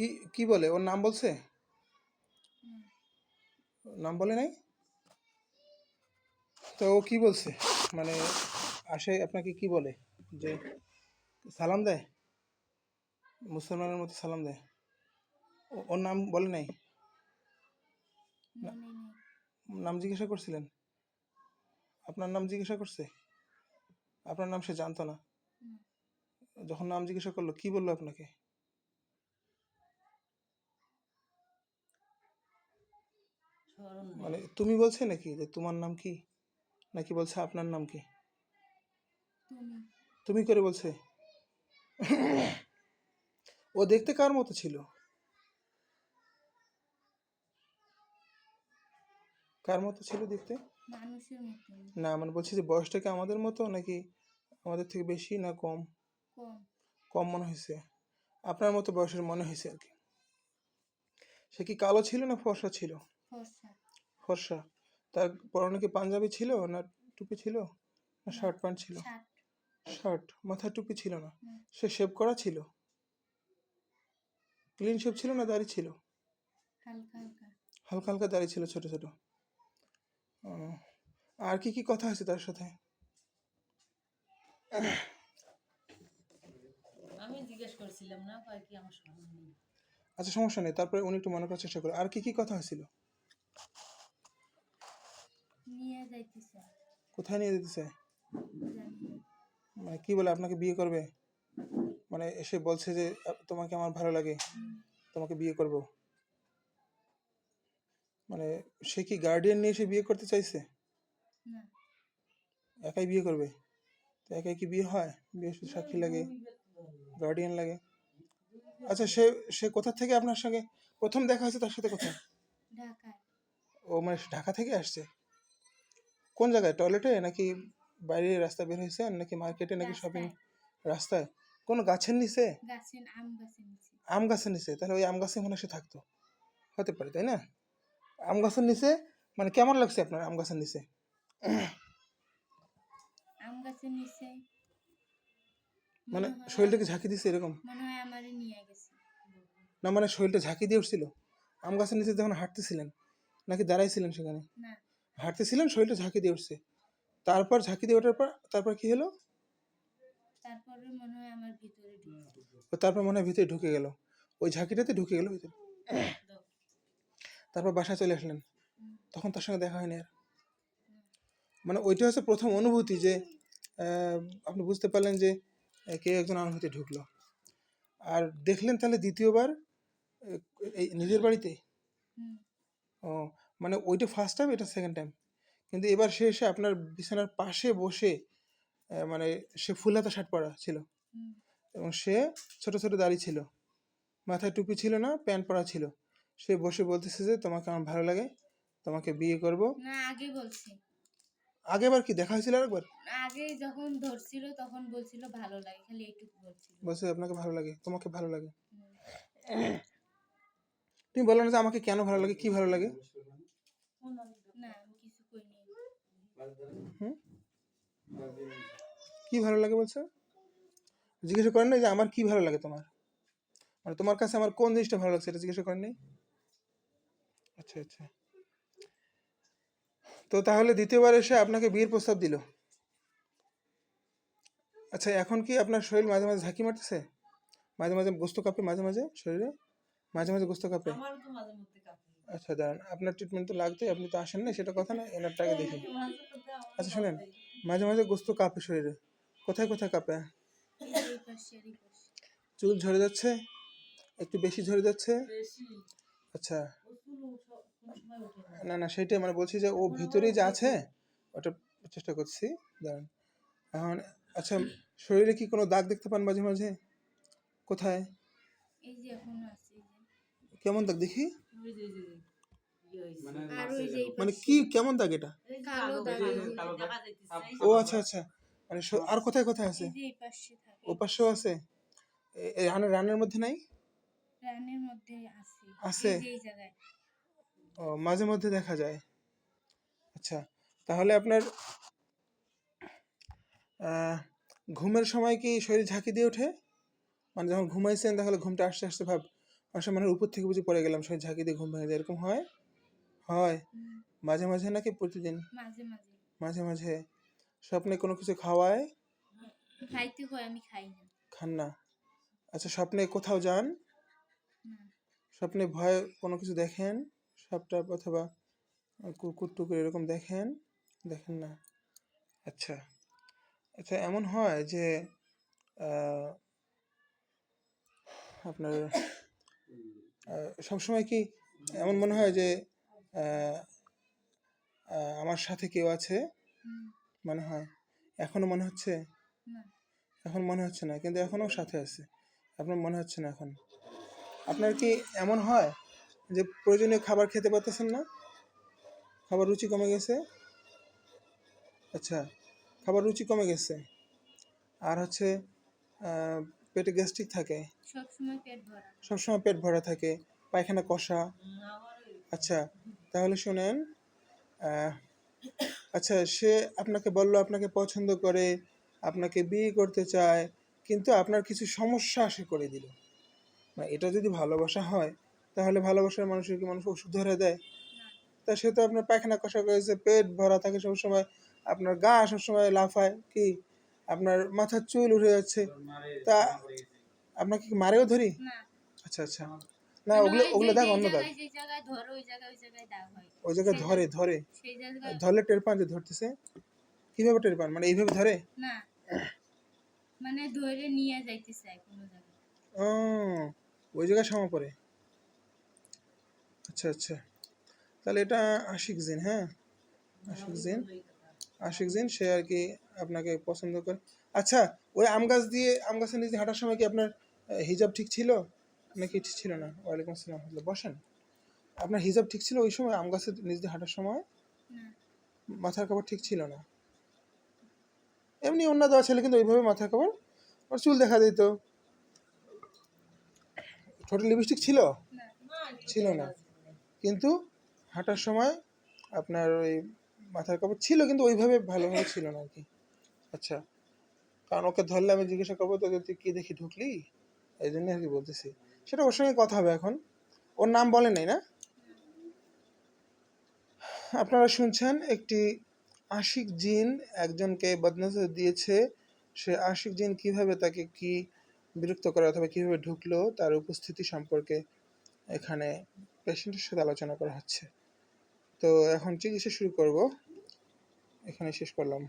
কি কি বলে? ওর নাম বলছে। নাম বলে নাই? তো ও কি বলছে? মানে আসে আপনাকে কি বলে? যে সালাম দেয়? মুসলমানের মতো সালাম দেয়? ওর নাম বলে নাই? নাম জিজ্ঞাসা করছিলেন? আপনার নাম জিজ্ঞাসা করছে? আপনার নাম সে জানতো না? যখন নাম জিজ্ঞাসা করল কি বলল আপনাকে স্মরণ নেই মানে তুমি বলছে নাকি যে তোমার নাম কি? নাকি বলছে আপনার নাম কি? তুমি। করে বলছে। ও দেখতে কার মতো ছিল? কার মতো ছিল দেখতে? না মানে বলছি যে বয়সটা কি আমাদের মতো নাকি আমাদের থেকে বেশি না কম? কম। কম মনে হয়েছে। আপনার মতো বয়সের মনে হয়েছে আর কি। সে কি কালো ছিল না ফর্সা ছিল? ফর্সা। তার পরনে কি পাঞ্জাবি ছিল না টুপি ছিল? না শার্ট প্যান্ট ছিল? শার্ট। শার্ট। মাথায় টুপি ছিল না? সে শেভ করা ছিল? ক্লিন শেভ ছিল না দাড়ি ছিল? হালকা হালকা। হালকা হালকা দাড়ি ছিল ছোট ছোট। ও, আর কি কি কথা আছে তার সাথে? আমি জিজ্ঞেস করছিলাম না কয় কি আমার স্মরণ নেই আচ্ছা সমস্যা নেই। তারপরে উনি একটু মনে করার চেষ্টা করে আর কি কি কথা হয়েছিল? নিয়ে যাইতেছে। কোথায় নিয়ে যেতে চায় জানি না। মানে কি বলে আপনাকে বিয়ে করবে? মানে এসে বলছে যে তোমাকে আমার ভালো লাগে তোমাকে বিয়ে করব। মানে সে কি গার্ডিয়ান নিয়ে এসে বিয়ে করতে চাইছে? একাই বিয়ে করবে? তো একাই কি বিয়ে হয়? বিয়ে শুধু সাক্ষী লাগে গার্ডিয়ান লাগে? আচ্ছা সে সে কোথা থেকে আপনার সঙ্গে? প্রথম দেখা হয়েছে তার সাথে কোথায়? ও মানে ঢাকা থেকে আসছে? কোন জায়গায়? টয়লেটে নাকি বাইরে রাস্তা বের হয়েছে? নাকি মার্কেটে নাকি শপিং রাস্তায়? কোন গাছের নিচে? আম গাছের নিচে। তাহলে ওই আম গাছে মনে হয় সে থাকতো। হতে পারে তাই না? আম গাছের নিচে? মানে কেমন লাগছে আপনার আম গাছের নিচে? আম গাছের নিচে মানে শরীরটাকে ঝাঁকি দিছে এরকম? মনে হয় আমারে নিয়ে গেছে। না মানে শরীরটা ঝাঁকি দিয়ে উঠছিল? আম গাছের নিচে যখন হাঁটতেছিলেন নাকি দাঁড়াইছিলেন সেখানে? না। হাঁটতেছিলেন শরীরটা ঝাঁকি দিয়ে উঠছে। তারপর ঝাঁকি দিয়ে ওঠার পর তারপর কি হলো? তারপরে মনে হয় আমার ভিতরে ঢুকছে তারপর মনে হয় ভিতরে ঢুকে গেল। ওই ঝাঁকিটাতে ঢুকে গেল ভিতরে। তারপর বাসায় চলে আসলেন। তখন তার সঙ্গে দেখা হয়নি আর। মানে ওইটা হচ্ছে প্রথম অনুভূতি যে আপনি বুঝতে পারলেন যে কেউ একজন ভিতরে ঢুকলো। আর দেখলেন তাহলে দ্বিতীয়বার এই নিজের বাড়িতে? ও মানে ওইটা ফার্স্ট টাইম এটা সেকেন্ড টাইম কিন্তু এবার সে এসে আপনার বিছানার পাশে বসে মানে সে ফুল হাতা শার্ট পরা ছিল। এবং সে ছোট ছোট দাড়ি ছিল। মাথায় টুপি ছিল না প্যান্ট পরা ছিল। সে বসে বলতেছে যে তোমাকে আমার ভালো লাগে তোমাকে বিয়ে করব। না আগে বলছি। আগেবার কি দেখা হয়েছিল আরেকবার? আগে যখন ধরছিল তখন বলছিল ভালো লাগে খালি এইটুকু বলছিল। বলছে আপনাকে ভালো লাগে তোমাকে ভালো লাগে। তুমি বলো না যে আমাকে কেন ভালো লাগে কি ভালো লাগে? কি ভালো লাগে বলছে? জিজ্ঞাসা করেন না যে আমার কি ভালো লাগে তোমার? মানে তোমার কাছে আমার কোন জিনিসটা ভালো লাগছে এটা জিজ্ঞাসা করেন নাই? আচ্ছা আচ্ছা। তো তাহলে দ্বিতীয়বার এসে আপনাকে বিয়ের প্রস্তাব দিল। আচ্ছা এখন কি আপনার শরীর মাঝে মাঝে ঝাঁকি মারতেছে? মাঝে মাঝে গোস্ত কাঁপে মাঝে মাঝে শরীরে? মাঝে মাঝে গোস্ত কাঁপে। আচ্ছা দাঁড়ান। আপনার ট্রিটমেন্ট তো লাগতোই আপনি তো আসেন না সেটা কথা না এনারটাকে দেখি। আচ্ছা শোনেন মাঝে মাঝে গোস্ত কাঁপে শরীরে। কোথায় কোথায় কাঁপে? চুল ঝরে যাচ্ছে একটু বেশি ঝরে যাচ্ছে। আচ্ছা। না না সেটাই মানে বলছি যে ও ভিতরেই যা আছে ওটা চেষ্টা করছি দাঁড়ান। এখন আচ্ছা শরীরে কি কোনো দাগ দেখতে পান মাঝে মাঝে? কোথায়? কেমন দাগ দেখি? ইয়ে হইছে। আর ওই যে এই মানে পাশে। কি কেমন দাগ এটা। ও আচ্ছা আচ্ছা। মানে আর কোথায় কোথায় আছে? ও পাশেও আছে? এই রানের রানের মধ্যে নাই? রানের মধ্যে আছে। আছে? এই জায়গায়। ও মাঝে মধ্যে দেখা যায়। আচ্ছা তাহলে আপনার ঘুমের সময় কি শরীর ঝাঁকি দিয়ে ওঠে? মানে যখন ঘুমাইছেন তাহলে ঘুমটা আস্তে আস্তে ভাব অনেক মানে উপর থেকে বুঝে পড়ে গেলাম সবাই ঝাঁকি দিয়ে ঘুম ভেঙে যায় এরকম হয়? হয়। মাঝে মাঝে নাকি প্রতিদিন? মাঝে মাঝে। মাঝে মাঝে। স্বপ্নে কোনো কিছু খাওয়ায়? খাইতে হয় আমি খাই না। খান না। আচ্ছা স্বপ্নে কোথাও যান? স্বপ্নে ভয় কোনো কিছু দেখেন? সাপটাপ অথবা কুকুর টুকুর এরকম দেখেন? দেখেন না। আচ্ছা। আচ্ছা এমন হয় যে আপনার সবসময় কি এমন মনে হয় যে আমার সাথে কেউ আছে? মনে হয়। এখনও মনে হচ্ছে? এখন মনে হচ্ছে না কিন্তু এখনও সাথে আছে। আপনার মনে হচ্ছে না এখন? আপনার কি এমন হয় যে প্রয়োজনীয় খাবার খেতে পারতেছেন না? খাবার রুচি কমে গেছে? আচ্ছা খাবার রুচি কমে গেছে। আর হচ্ছে পেটে গ্যাস্ট্রিক থাকে। সবসময় পেট ভরা। থাকে পায়খানা কষা। আচ্ছা তাহলে শুনেন আচ্ছা সে আপনাকে বলল আপনাকে পছন্দ করে আপনাকে বিয়ে করতে চায় কিন্তু আপনার কিছু সমস্যা সে করে দিল। না এটা যদি ভালোবাসা হয় তাহলে ভালোবাসার মানুষের কি মানুষ ওষুধ ধরে দেয়? তা সে তো আপনার পায়খানা কষা করেছে পেট ভরা থাকে সবসময় আপনার গা সবসময় লাফায় কি? আপনার মাথার চুল উঠে যাচ্ছে। তা আপনাকে কি মারেও ধরি? আচ্ছা আচ্ছা। না ওগুলো ওগুলো দাগ অন্য দাগ ওই জায়গায় ওই জায়গায় দাগ ওই জায়গায় ধরে ধরে। ধরলে টের পান যে ধরতেছে? কীভাবে টের পান? মানে এইভাবে ধরে? না। মানে ধরে নিয়ে যাইতে চাই কোনো জায়গায়। ও ওই জায়গায় সমা পড়ে। আচ্ছা আচ্ছা। তাহলে এটা আশিক জিন হ্যাঁ? আশিক জিন। আশিক জিন সে আর কি আপনাকে পছন্দ করে। আচ্ছা ওই আম গাছ দিয়ে আম গাছের নিচে হাঁটার সময় কি আপনার হিজাব ঠিক ছিল? নাকি ঠিক ছিল না? ওয়ালাইকুম আসসালাম বসেন। আপনার হিজাব ঠিক ছিল ওই সময় আম গাছের নিচ দিয়ে হাঁটার সময়? মাথার কাপড় ঠিক ছিল না? এমনি অন্য দেওয়া ছেলে কিন্তু ওইভাবে মাথার কাপড় ওর চুল দেখা দিত। ঠোঁটে লিপস্টিক ছিল? ছিল না। কিন্তু হাঁটার সময় আপনার ওই মাথার কাপড় ছিল, কিন্তু ওইভাবে ভালোভাবে ছিল না আর কি। আচ্ছা কারণ ওকে ধরলে আমি জিজ্ঞাসা করব, তোকে তুই কি দেখি ঢুকলি? এই জন্য আর কি বলতেছি। সেটা ওর সঙ্গে কথা হবে এখন। ওর নাম বলে নাই না? আপনারা শুনছেন একটি আশিক জিন, একজনকে বদনজর দিয়েছে। সে আশিক জিন কীভাবে তাকে কি বিরক্ত করে অথবা কীভাবে ঢুকলো, তার উপস্থিতি সম্পর্কে এখানে পেশেন্টের সাথে আলোচনা করা হচ্ছে। তো এখন চিকিৎসা শুরু করব? এখানে শেষ করলাম।